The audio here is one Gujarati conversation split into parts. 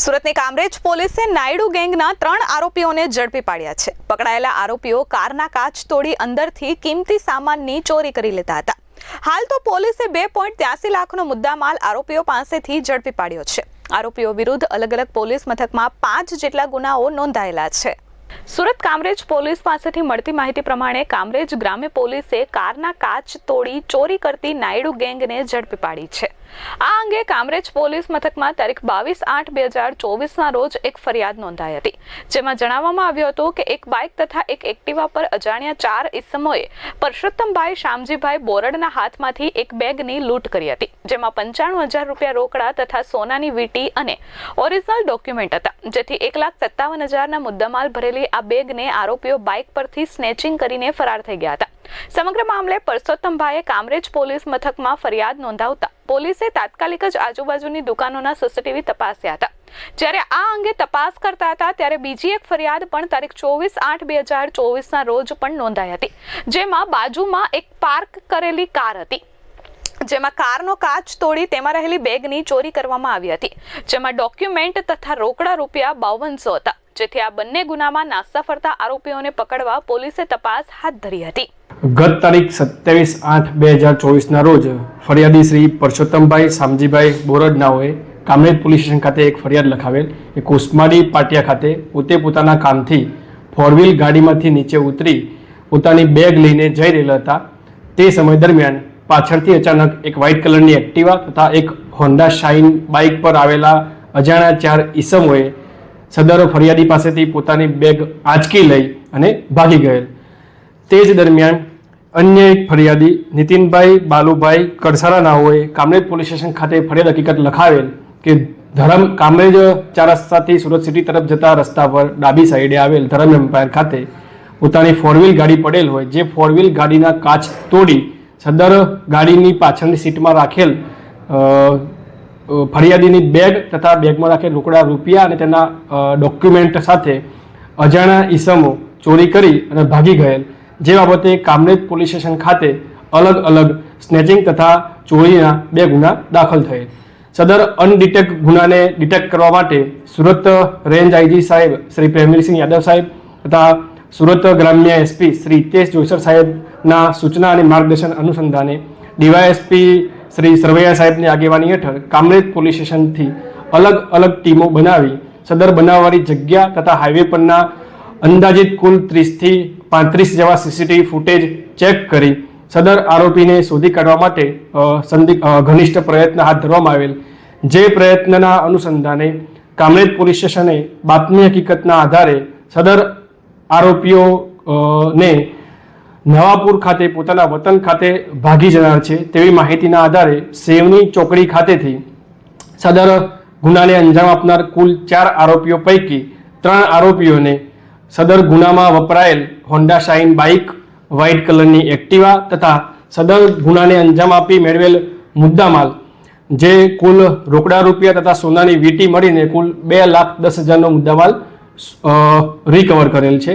સુરતની કામરેજ પોલીસે નાયડુ ગેંગના ત્રણ આરોપીઓને ઝડપી પાડ્યા છે. પકડાયેલા આરોપીઓ કારના કાચ તોડી અંદરથી કિંમતી સામાનની ચોરી કરી લેતા હતા. હાલ તો પોલીસે બે પોઈન્ટ ત્યાસી લાખનો મુદ્દામાલ આરોપીઓ પાસેથી ઝડપી પાડ્યો છે. આરોપીઓ વિરુદ્ધ અલગ અલગ પોલીસ મથકમાં પાંચ જેટલા ગુનાઓ નોંધાયેલા છે. સુરત કામરેજ પોલીસ પાસેથી મળતી માહિતી પ્રમાણે કામરેજ ગ્રામ્ય પોલીસે કારના કાચ તોડી ચોરી કરતી નાયડુ ગેંગને ઝડપી પાડી છે. આ અંગે કામરેજ પોલીસ મથકમાં તારીખ બાવીસ આઠ બે હજાર ચોવીસના રોજ એક ફરિયાદ નોંધાઈ હતી. જેમાં જણાવવામાં આવ્યું હતું કે એક બાઇક તથા એક એક્ટિવા પર અજાણ્યા ચાર ઇસમોએ પરસોત્તમભાઈ શામજીભાઈ બોરડના હાથમાંથી એક બેગની લૂંટ કરી હતી, જેમાં પંચાણું હજાર રૂપિયા રોકડા તથા સોનાની વીંટી અને ઓરિજિનલ ડોક્યુમેન્ટ હતા, જેથી એક લાખ સત્તાવન હજારના મુદ્દામાલ ભરેલી આ બેગને આરોપીઓ બાઇક પરથી સ્નેચિંગ કરીને ફરાર થઈ ગયા હતા. સમગ્ર મામલે પરસોત્તમભાઈએ કામરેજ પોલીસ મથકમાં ફરિયાદ નોંધાવતા પોલીસે તાત્કાલિક જ આજુબાજુની દુકાનોના સીસીટીવી તપાસ્યા હતા. જ્યારે આ અંગે તપાસ કરતા હતા, ત્યારે બીજી એક ફરિયાદ પણ તારીખ ચોવીસ આઠ બે હજાર ચોવીસના રોજ પણ નોંધાઈ હતી. જેમાં બાજુમાં એક પાર્ક કરેલી કાર હતી. જેમાં કારનો કાચ તોડી તેમાં રહેલી બેગની ચોરી કરવામાં આવી હતી. જેમાં ડોક્યુમેન્ટ તથા રોકડા રૂપિયા બાવનસો હતા. જેથી આ બંને ગુનામાં નાસ્તા ફરતા આરોપીઓને પકડવા પોલીસે તપાસ હાથ ધરી હતી. ગત તારીખ સત્યાવીસ આઠ બે હજાર ચોવીસના રોજ ફરિયાદી શ્રી પરસોત્તમભાઈ શામજીભાઈ બોરડનાઓએ કામરેજ પોલીસ સ્ટેશન ખાતે એક ફરિયાદ લખાવેલ. એ કુસમાડી પાટિયા ખાતે પોતે પોતાના કામથી ફોર વ્હીલ ગાડીમાંથી નીચે ઉતરી પોતાની બેગ લઈને જઈ રહેલા હતા. તે સમય દરમિયાન પાછળથી અચાનક એક વ્હાઇટ કલરની એક્ટિવા તથા એક હોન્ડા શાઇન બાઇક પર આવેલા અજાણ્યા ચાર ઈસમોએ સદર ફરિયાદી પાસેથી પોતાની બેગ આંચકી લઈ અને ભાગી ગયેલ. તે જ દરમિયાન અન્ય એક ફરિયાદી નીતિનભાઈ બાલુભાઈ કડસારા નાઓએ કામરેજ પોલીસ સ્ટેશન ખાતે ફરિયાદ હકીકત લખાવેલ કે ધરમ કામરેજ ચાર રસ્તાથી સુરત સિટી તરફ જતા રસ્તા પર ડાબી સાઈડે આવેલ ધરમ એમ્પાયર ખાતે પોતાની ફોર વ્હીલ ગાડી પડેલ હોય, જે ફોર વ્હીલ ગાડીના કાચ તોડી સદર ગાડીની પાછળની સીટમાં રાખેલ ફરિયાદીની બેગ તથા બેગમાં રાખેલ રોકડા રૂપિયા અને તેના ડોક્યુમેન્ટ સાથે અજાણ્યા ઈસમો ચોરી કરી અને ભાગી ગયેલ. જે બાબતે કામરેજ પોલીસ સ્ટેશન ખાતે અલગ અલગ સ્નેચિંગ તથા ચોરીના બે ગુના દાખલ થયેલ. સદર અનડિટેક ગુનાને ડિટેક્ટ કરવા માટે સુરત રેન્જ આઈજી સાહેબ શ્રી પ્રેમવીરસિંહ યાદવ સાહેબ તથા સુરત ગ્રામ્ય એસપી શ્રી હિતેશ જોઈસર સાહેબના સૂચના અને માર્ગદર્શન અનુસંધાને ડીવાયએસપી શ્રી સરવૈયા સાહેબની આગેવાની હેઠળ કામરેજ પોલીસ સ્ટેશનથી અલગ અલગ ટીમો બનાવી સદર બનાવવાની જગ્યા તથા હાઈવે પરના અંદાજિત કુલ ત્રીસથી પાંત્રીસ જેવા સીસીટીવી ફૂટેજ ચેક કરી સદર આરોપીને શોધી કાઢવા માટે અ, ઘનિષ્ઠ પ્રયત્ન હાથ ધરવામાં આવેલ. જે પ્રયત્નના અનુસંધાને કામરેજ પોલીસ સ્ટેશને બાતમી હકીકતના આધારે સદર આરોપીઓ ને નવાપુર ખાતે પોતાના વતન ખાતે ભાગી જનાર છે. તેવી માહિતીના આધારે સેવની ચોકડી ખાતેથી સદર ગુનાને અંજામ આપનાર કુલ ચાર આરોપીઓ પૈકી ત્રણ આરોપીઓને સદર ગુનામાં વપરાયેલ હોન્ડા શાઇન બાઇક, વ્હાઇટ કલરની એક્ટિવા તથા સદર ગુનાને અંજામ આપી મેળવેલ મુદ્દામાલ, જે કુલ રોકડા રૂપિયા તથા સોનાની વીંટી મળીને કુલ બે લાખ દસ હજારનો મુદ્દામાલ રિકવર કરેલ છે.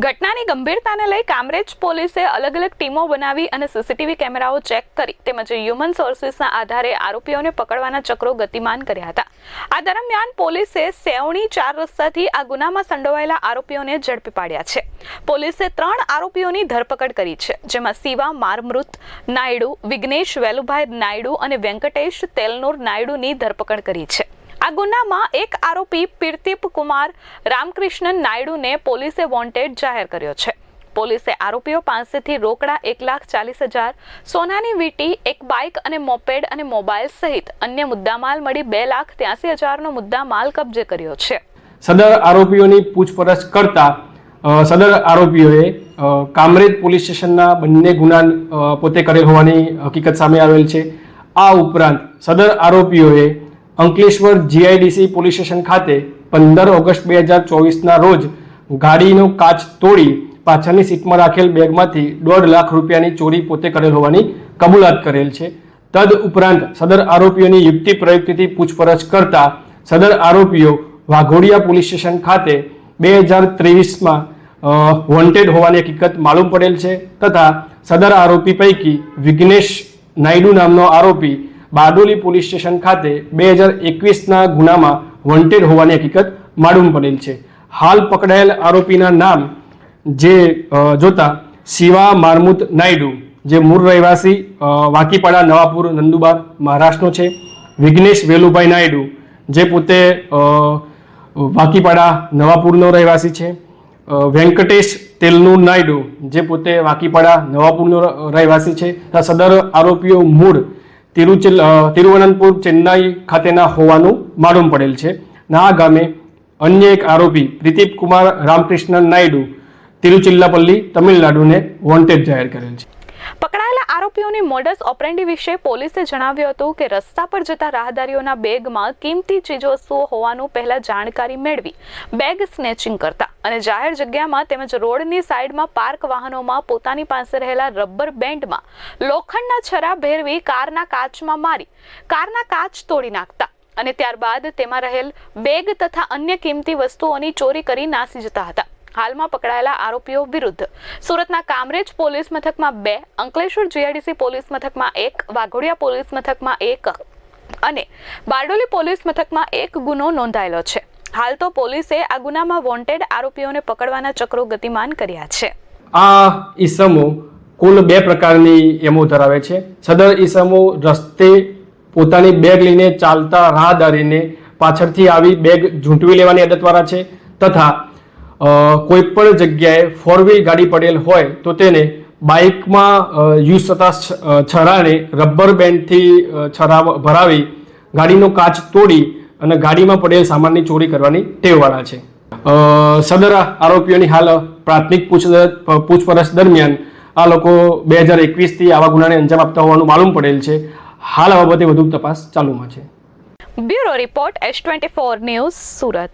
ઘટનાની ગંભીરતાને લઈ કામરેજ પોલીસે અલગ અલગ ટીમો બનાવી અને સીસીટીવી કેમેરાઓ ચેક કરી તેમજ હ્યુમન સોર્સિસના આધારે આરોપીઓને પકડવાના ચક્રો ગતિમાન કર્યા હતા. આ દરમિયાન પોલીસે સેવણી ચાર રસ્તાથી આ ગુનામાં સંડોવાયેલા આરોપીઓને ઝડપી પાડ્યા છે. પોલીસે ત્રણ આરોપીઓની ધરપકડ કરી છે, જેમાં શિવા મારમૃત નાયડુ, વિઘ્નેશ વેલુભાઈ નાયડુ અને વેંકટેશ તેલનોર નાયડુની ધરપકડ કરી છે. આ ગુનામાં એક આરોપી પીરતીપ કુમાર રામકૃષ્ણન નાયડુને પોલીસે વોન્ટેડ જાહેર કર્યો છે. પોલીસે આરોપીઓ પાસેથી રોકડા એક લાખ ચાલીસ હજાર, સોનાની વીંટી, એક બાઇક અને મોપેડ અને મોબાઈલ સહિત અન્ય મુદ્દામાલ મળી બે લાખ ત્યાસી હજારનો મુદ્દામાલ કબજે કર્યો છે. સદર આરોપીઓની પૂછપરછ કરતા સદર આરોપીઓએ કામરેજ પોલીસ સ્ટેશનના બંને ગુના પોતે કરેલ હોવાની હકીકત સામે આવેલ છે. આ ઉપરાંત સદર આરોપીઓએ અંકલેશ્વર જીઆઈડીસી પોલીસ સ્ટેશન ખાતે પંદર ઓગસ્ટ બે હજાર ચોવીસના રોજ ગાડીનો કાચ તોડી પાછળની સીટમાં રાખેલ બેગમાંથી દોઢ લાખ રૂપિયાની ચોરી પોતે કરેલ હોવાની કબૂલાત કરેલ છે. તદ ઉપરાંત સદર આરોપીઓની યુક્તિ પ્રયુક્તિથી પૂછપરછ કરતા સદર આરોપીઓ વાઘોડિયા પોલીસ સ્ટેશન ખાતે બે હજાર ત્રેવીસમાં વોન્ટેડ હોવાની હકીકત માલુમ પડેલ છે તથા સદર આરોપી પૈકી વિઘ્નેશ નાયડુ નામનો આરોપી બારડોલી પોલીસ સ્ટેશન ખાતે બે હજાર એકવીસના ગુનામાં વોન્ટેડ હોવાની હકીકત માલુમ પડેલ છે. હાલ પકડાયેલ આરોપીના નામ જે જોતા શિવા મારમુત નાયડુ, જે મૂળ રહેવાસી વાકીપાડા, નવાપુર, નંદુબાર, મહારાષ્ટ્રનો છે. વિઘ્નેશ વેલુભાઈ નાયડુ, જે પોતે વાકીપાડા, નવાપુરનો રહેવાસી છે. વેંકટેશ તેલનુ નાયડુ, જે પોતે વાકીપાડા, નવાપુરનો રહેવાસી છે. સદર આરોપીઓ મૂળ તિરુચિલ તિરુવનંતપુર ચેન્નાઈ ખાતેના હોવાનું માલુમ પડેલ છે. ના આ ગામે અન્ય એક આરોપી પ્રદીપ કુમાર રામકૃષ્ણન નાયડુ તિરુચિલ્લાપલ્લી તમિલનાડુને વોન્ટેડ જાહેર કરેલ છે. પકડાયેલા આરોપીઓની મોડસ ઓપરેન્ડી વિશે પોલીસે જણાવ્યું હતું કે રસ્તા પર જતા રાહદારીઓના બેગમાં કિંમતી ચીજવસ્તુઓ હોવાનું પહેલા જાણકારી મેળવી, બેગ સ્નેચિંગ કરતા અને જાહેર જગ્યામાં તેમજ રોડની સાઈડમાં પાર્ક વાહનોમાં પોતાની પાસે રહેલા રબર બેન્ડમાં લોખંડના છરા ભેરવી કારના કાચમાં મારી, કારના કાચ તોડી નાખતા અને ત્યારબાદ તેમાં રહેલ બેગ તથા અન્ય કિંમતી વસ્તુઓની ચોરી કરી નાસી જતા હતા. હાલમાં પકડાયેલા આરોપીઓ વિરુદ્ધ. સુરતના કામરેજ પોલીસ મથકમાં બે, અંકલેશ્વર જીઆઈડીસી પોલીસ મથકમાં એક, વાઘોડિયા પોલીસ મથકમાં એક અને બારડોલી પોલીસ મથકમાં એક ગુનો નોંધાયેલો છે. હાલ તો પોલીસે આ ગુનામાં વોન્ટેડ આરોપીઓને પકડવાના ચક્રો ગતિમાન કર્યા છે. આ ઈસમો કુલ બે પ્રકારની એમો ધરાવે છે. સદર ઈસમો રસ્તે પોતાની બેગ લઈને ચાલતા રાહદારીને પાછળથી આવી બેગ ઝૂંટવી લેવાની આદતવાળા છે તથા કોઈ પણ જગ્યાએ ફોર વ્હીલ ગાડી પડેલ હોય તો તેને બાઇકમાં યુઝ થતા છરાને રબર બેન્ડથી છરા ભરાવી ગાડીનો કાચ તોડી અને ગાડીમાં પડેલ સામાનની ચોરી કરવાની ટેવવાળા છે. સદર આરોપીઓની હાલ પ્રાથમિક પૂછ- પૂછપરછ દરમિયાન આ લોકો બે હજાર એકવીસથી આવા ગુનાને અંજામ આપતા હોવાનું માલુમ પડેલ છે. હાલ આ બાબતે વધુ તપાસ ચાલુમાં છે. Bureau report S twenty four news Surat.